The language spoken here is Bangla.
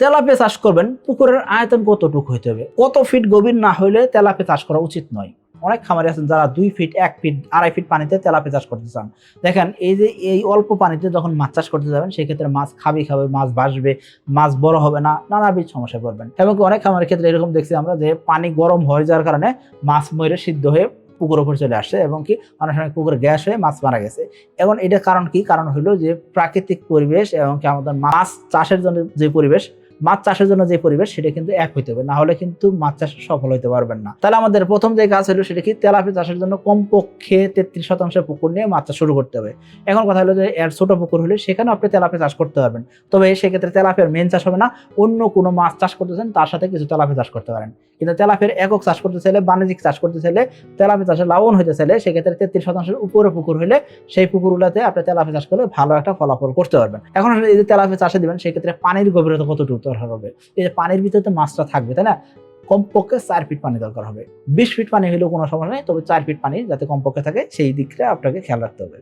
তেলাপে চাষ করবেন, পুকুরের আয়তন কতটুকু হইতে হবে? কত ফিট গভীর না হইলে তেলাপে চাষ করা উচিত নয়। অনেক খামারি আছেন যারা দুই ফিট এক ফিট আড়াই ফিট পানিতে তেলাপে চাষ করতে চান। দেখেন, এই যে এই অল্প পানিতে যখন মাছ চাষ করতে যাবেন, সেক্ষেত্রে মাছ খাবি খাবে, মাছ বাসবে, মাছ বড় হবে না, নানাবিধ সমস্যায় পড়বেন। এবং অনেক খামারের ক্ষেত্রে এরকম দেখছি আমরা যে পানি গরম হয়ে যাওয়ার কারণে মাছ মরে সিদ্ধ হয়ে পুকুর ওপর চলে আসছে এবং কি অনেক সময় পুকুরে গ্যাস হয়ে মাছ মারা গেছে। এবং এটা কারণ কি? কারণ হলো যে প্রাকৃতিক পরিবেশ এবং কি আমাদের মাছ চাষের জন্য যে পরিবেশ মাছ চাষের জন্য যে পরিবেশ, সেটা কিন্তু এক হইতে হবে। না হলে কিন্তু মাছ চাষ সফল হইতে পারবেন না। তাহলে আমাদের প্রথম যে কাজ হলো, সেটা কি? তেলাপি চাষের জন্য কমপক্ষে তেত্রিশ শতাংশের পুকুর নিয়ে মাছ চাষ শুরু করতে হবে। এখন কথা হলো যে, এর ছোট পুকুর হলে সেখানে আপনি তেলাপি চাষ করতে পারবেন। তবে সেক্ষেত্রে তেলাপিয়ার মেন চাষ হবে না। অন্য কোনো মাছ চাষ করতেছেন তার সাথে কিছু তেলাপি চাষ করতে পারেন। কিন্তু তেলাপির একক চাষ করতে চাইলে, বাণিজ্যিক চাষ করতে চাইলে, তেলাপি চাষে লাভবান হইতে চাইলে, সেক্ষেত্রে তেত্রিশ শতাংশের উপরে পুকুর হলে সেই পুকুরগুলোতে আপনি তেলাপি চাষ করলে ভালো একটা ফলাফল করতে পারবেন। এখন এই যে তেলাপি চাষে দিবেন, সেক্ষেত্রে পানির গভীরতা কতটুকু? দরকার হবে। এই যে পানির ভিতরে তো মাছটা থাকবে, তাই না? কমপক্ষে চার ফিট পানি দরকার হবে। বিশ ফিট পানি হলেও কোনো সমস্যা নেই, তবে চার ফিট পানি যাতে কমপক্ষে থাকে, সেই দিকটা আপনাকে খেয়াল রাখতে হবে।